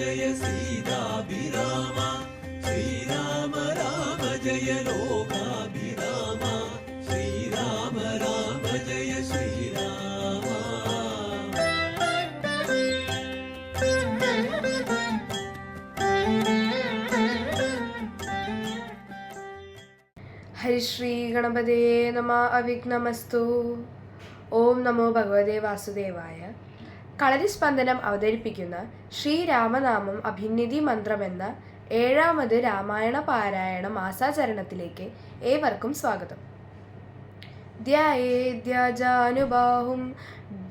ജയ സീതാഭിരാമ ശ്രീരാമ രാമ ജയ ലോകാഭിരാമ ശ്രീരാമ രാമ ജയ ശ്രീരാമ ഹരിശ്രീ ഗണപതേ നമ അവിഘ്നമസ്തു ഓം നമോ ഭഗവതേ വാസുദേവായ കളരിസ്പന്ദനം അവതരിപ്പിക്കുന്ന ശ്രീരാമനാമം അഭിനിധി മന്ത്രമെന്ന ഏഴാമത് രാമായണ പാരായണ മാസാചരണത്തിലേക്ക് ഏവർക്കും സ്വാഗതം. ധ്യാജാനുബാഹും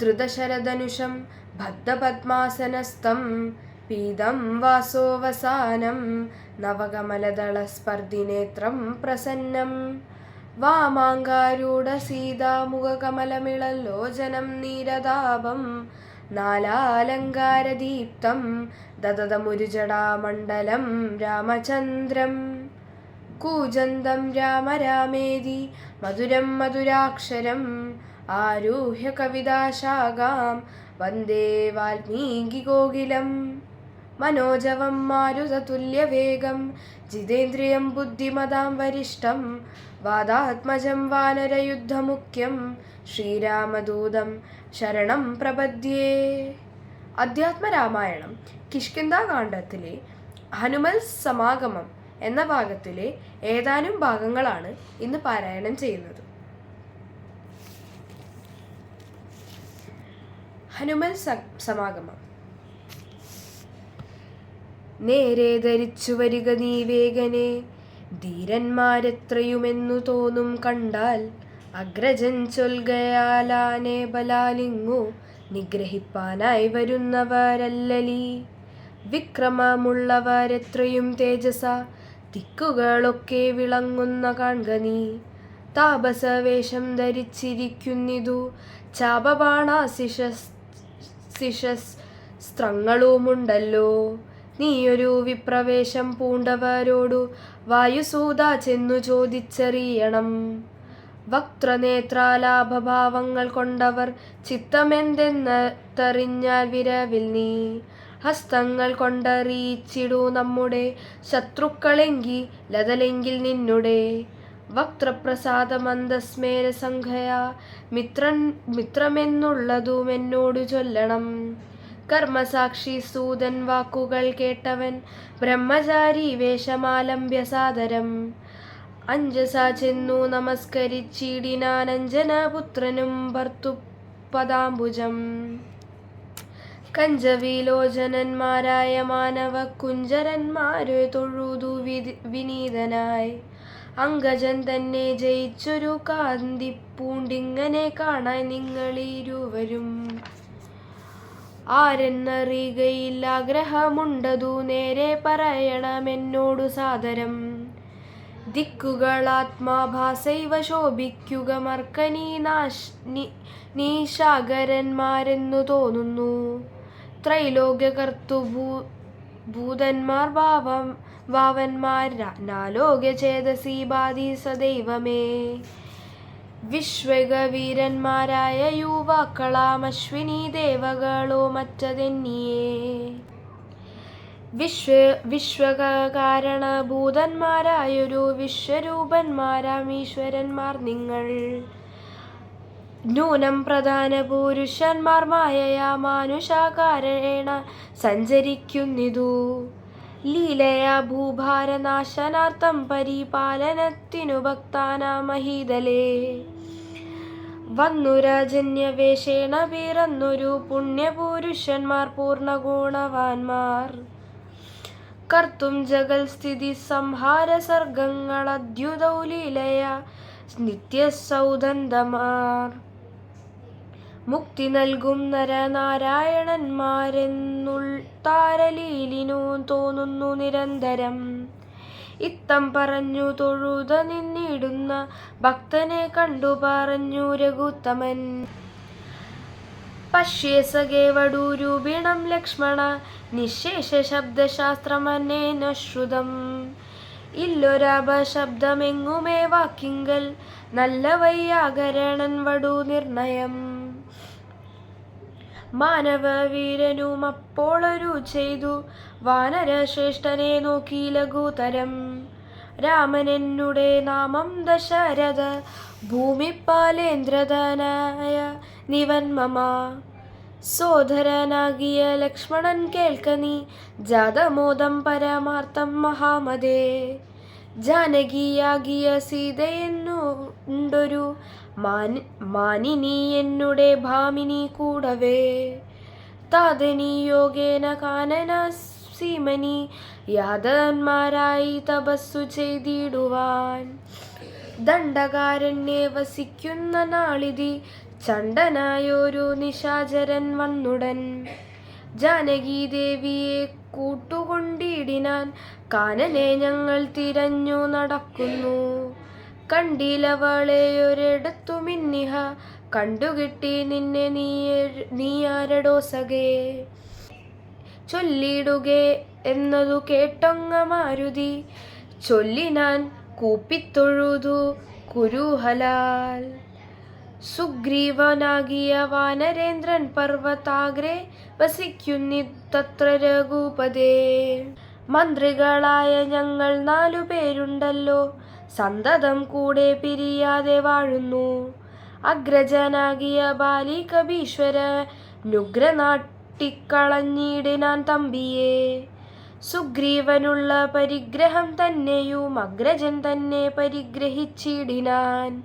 ധൃതശരധനുഷം ബദ്ധപദ്മാസനസ്ഥം പീതം വാസോവസാനം നവകമലദളസ്പർദിനേത്രം പ്രസന്നം. വാമാങ്കാരൂഢ സീതാമുഖകമലമിളലോചനം നീരതാപം. നാലാലങ്കാരദീപ്തം ദതതമുരുജടാമണ്ഡലം രാമചന്ദ്രം. കൂജന്തം രാമ രാമേതി മധുരം മധുരാക്ഷരം ആരുഹ്യ കവിതാശാഖാം വന്ദേ വാൽമീകികോകിലം മനോജവം മാരുതതുല്യവേഗം. ജിതേന്ദ്രിയം ബുദ്ധിമതാം വരിഷ്ടം. വാദാത്മജം വാനരയുദ്ധമുഖ്യം. ശ്രീരാമദൂതം ശരണം പ്രപദ്യേ. അധ്യാത്മരാമായണം കിഷ്കിന്താകാന്ഡത്തിലെ ഹനുമൽ സമാഗമം എന്ന ഭാഗത്തിലെ ഏതാനും ഭാഗങ്ങളാണ് ഇന്ന് പാരായണം ചെയ്യുന്നത്. ഹനുമൽ സമാഗമം. നേരെ ധരിച്ചു വരിക നീ വേഗനെ. ധീരന്മാരെത്രയുമെന്നു തോന്നും കണ്ടാൽ അഗ്രജൻ ചൊൽകയാലാനെ ബലാലിങ്ങു. നിഗ്രഹിപ്പാനായി വരുന്നവരല്ലലി. വിക്രമമുള്ളവരെത്രയും തേജസ. തിക്കുകളൊക്കെ വിളങ്ങുന്ന കാൺക നീ. താപസവേഷം ധരിച്ചിരിക്കുന്നിതു. ചാപബാണാശിഷസ് ശിഷസ് സ്ത്രങ്ങളുമുണ്ടല്ലോ. നീയൊരു വിപ്രവേശം പൂണ്ടവരോടു വായുസൂത ചെന്നു ചോദിച്ചറിയണം. വക്ത്രനേത്രാലാഭഭാവങ്ങൾ കൊണ്ടവർ ചിത്തമെന്തെന്നറിഞ്ഞാൽ വിരവിൽ നീ. ഹസ്തങ്ങൾ കൊണ്ടറിയിച്ചിടൂ നമ്മുടെ ശത്രുക്കളെങ്കി ലതലെങ്കിൽ നിന്നുടെ. വക്തപ്രസാദമന്ദസ്മേര സംഘയ മിത്രൻ മിത്രമെന്നുള്ളതും എന്നോടു ചൊല്ലണം. കർമ്മസാക്ഷി സൂതൻ വാക്കുകൾ കേട്ടവൻ ബ്രഹ്മചാരി വേഷമാലംബ്യ സാദരം. അഞ്ജസ ചെന്നു നമസ്കരിച്ചിടിനാനഞ്ജന പുത്രനും ഭർത്തുപദാംബുജം. കഞ്ചവിലോചനന്മാരായ മാനവ കുഞ്ചരന്മാരെ തൊഴുതു വിനീതനായി. അങ്കജൻ തന്നെ ജയിച്ചൊരു കാന്തി പൂണ്ടിങ്ങനെ കാണാൻ നിങ്ങളിരുവരും. ആരെന്നറിയുകയില്ല ആഗ്രഹമുണ്ടതു നേരെ പറയണമെന്നോടു സാദരം. ദിക്കുകളാത്മാഭാസൈവ ശോഭിക്കുക മർക്കനീ നാശ് നീശാകരന്മാരെന്നു തോന്നുന്നു. ത്രൈലോക്യകർത്തു ഭൂ ഭൂതന്മാർ ഭാവം ഭാവന്മാർ നാലോക്യ ബാധി സദൈവമേ വിശ്വകവീരന്മാരായ യുവാക്കളാം അശ്വിനി ദേവകളോ മറ്റതെന്നിയേ? വിശ്വ വിശ്വകാരണഭൂതന്മാരായൊരു വിശ്വരൂപന്മാരാം ഈശ്വരന്മാർ നിങ്ങൾ. നൂനം പ്രധാന പുരുഷന്മാർ മായയാ മാനുഷാകാരേണ സഞ്ചരിക്കുന്നിതു. ലീലയാ ഭൂഭാരനാശനാർത്ഥം പരിപാലനത്തിനു ഭക്താനാമഹീതലേ. വന്നുരാജന്യവേഷേണ പിറന്നൊരു പുണ്യപുരുഷന്മാർ പൂർണഗുണവാന്മാർ കർത്തും ജഗൽ സ്ഥിതി സംഹാര സർഗങ്ങൾ അദ്യുതൗലീലയ നിത്യസൗദന്തമാർ. മുക്തി നൽകും നരനാരായണന്മാരെന്നുൾ താരലീലിനു തോന്നുന്നു നിരന്തരം. ഇത്തം പറഞ്ഞു തൊഴുത നിന്നിടുന്ന ഭക്തനെ കണ്ടു പറഞ്ഞു രഘുത്തമൻ. പശ്യേസകേ വടൂരൂപിണം ലക്ഷ്മണ നിശേഷ ശബ്ദശാസ്ത്രമനേന ശ്രുതം. ഇല്ലൊരപശബ്ദമെങ്ങുമേ വാക്കിങ്കൽ നല്ല വയ്യാകരണൻ വടു നിർണയം. മാനവ വീരനും അപ്പോളൊരു ചെയ്തു. വാനരശ്രേഷ്ഠനെ നോക്കി ലഘുതരം. രാമൻ എന്നുടെ നാമം ദശരഥ ഭൂമിപാലേന്ദ്രധനായ നിവൻ മമ. സോദരനാകിയ ലക്ഷ്മണൻ കേൾക്കനി ജാതമോദം പരമാർത്ഥം മഹാമതേ. ജാനകിയാകിയ സീതയെന്നുണ്ടൊരു മാനി മാനിനി എന്നുടെ ഭാമിനി കൂടവേ. താതനി യോഗേന കാനന സീമനി യാദവന്മാരായി തപസ്സു ചെയ്തിടുവാൻ. ദണ്ഡകാരണ്യെ വസിക്കുന്ന നാളിതി ചണ്ടനായൊരു നിശാചരൻ വന്നുടൻ. ജാനകി ദേവിയെ കൂട്ടുകൊണ്ടിടിനാൻ കാനനെ ഞങ്ങൾ തിരഞ്ഞു നടക്കുന്നു. കണ്ടിലവളെയൊരിടത്തു മിന്നിഹ കണ്ടുകിട്ടി നിന്നെ നീ ആരടോ സഖേ. ചൊല്ലിടുകെ എന്നതു കേട്ടൊങ്ങ മാരുതി ചൊല്ലിനാൻ കൂപ്പിത്തൊഴുതു കുരുഹലാൽ. സുഗ്രീവനാകിയ വാനരേന്ദ്രൻ വസിക്കുന്നി തത്ര രഘുപദേ മന്ത്രികളായ ഞങ്ങൾ നാലു പേരുണ്ടല്ലോ സന്തതം കൂടെ പിരിയാതെ വാഴുന്നു. അഗ്രജനാകിയ ബാലി കബീശ്വര നുഗ്രനാട്ടിക്കളഞ്ഞിടിനാൻ തമ്പിയെ. സുഗ്രീവനുള്ള പരിഗ്രഹം തന്നെയും അഗ്രജൻ തന്നെ പരിഗ്രഹിച്ചിടിനാൻ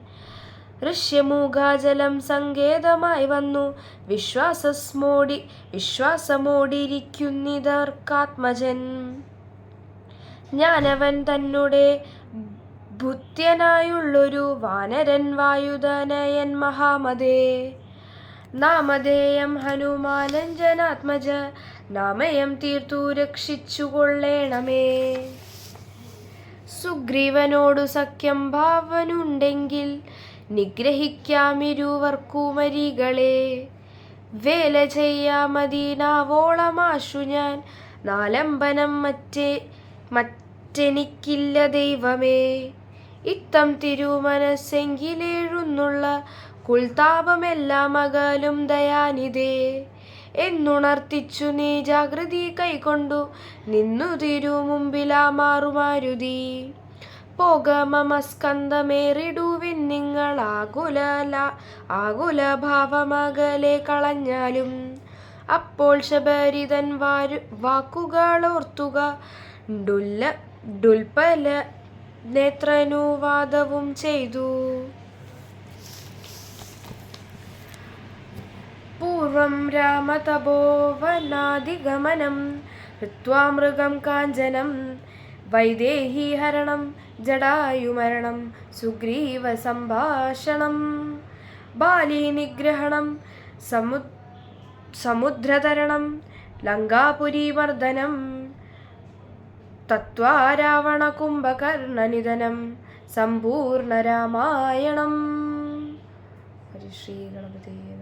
ഋഷ്യമൂഖാജലം സങ്കേതമായി വന്നു. വിശ്വാസസ്മോടി വിശ്വാസമോടിരിക്കുന്നിതർക്കാത്മജൻ ഞാനവൻ തന്നെ ഭുത്യനായുള്ളൊരു വാനരൻ വായുധനയൻ മഹാമതേ. നാമധേയം ഹനുമാനഞ്ജനാത്മജ നാമയം തീർത്തു രക്ഷിച്ചുകൊള്ളേണമേ. സുഗ്രീവനോടു സഖ്യം ഭാവനുണ്ടെങ്കിൽ നിഗ്രഹിക്കാമിരുവർക്കുമരികളെ. വേല ചെയ്യാമതീനാവോളമാശു ഞാൻ. നാലമ്പനം മറ്റേ മറ്റെനിക്കില്ല ദൈവമേ. ഇത്തം തിരുമനസ്സെങ്കിലേഴുന്നുള്ള കുൽതാപമെല്ലാം അകലും ദയാനിതേ. എന്നുണർത്തിച്ചു നീ ജാഗ്രതി കൈകൊണ്ടു നിന്നു തിരുമുമ്പിലാ മുമ്പിലാ മാറുമാരുതി. പോക മമ സ്കന്ധമേറിടുവിൻ നിങ്ങൾ ആകുല ആകുല ഭാവമകലെ കളഞ്ഞാലും. അപ്പോൾ ശബരിതൻ വാരു വാക്കുകളോർത്തുക ഡുല്ല ഡുൽപല നേത്രനുവാദവും ചെയ്തു. പൂർവം രാമതപോവനാദിഗമനം ഋത്വാമൃഗം കാഞ്ചനം വൈദേഹീഹരണം ജടായുമരണം സുഗ്രീവ സംഭാഷണം ബാലീനിഗ്രഹണം സമു സമുദ്രതരണം ലങ്കാപുരീമർദ്ദനം തത്വാരാവണകുംഭകർണനിധനം സമ്പൂർണരാമായണം. ഹരി ശ്രീ ഗണപതി.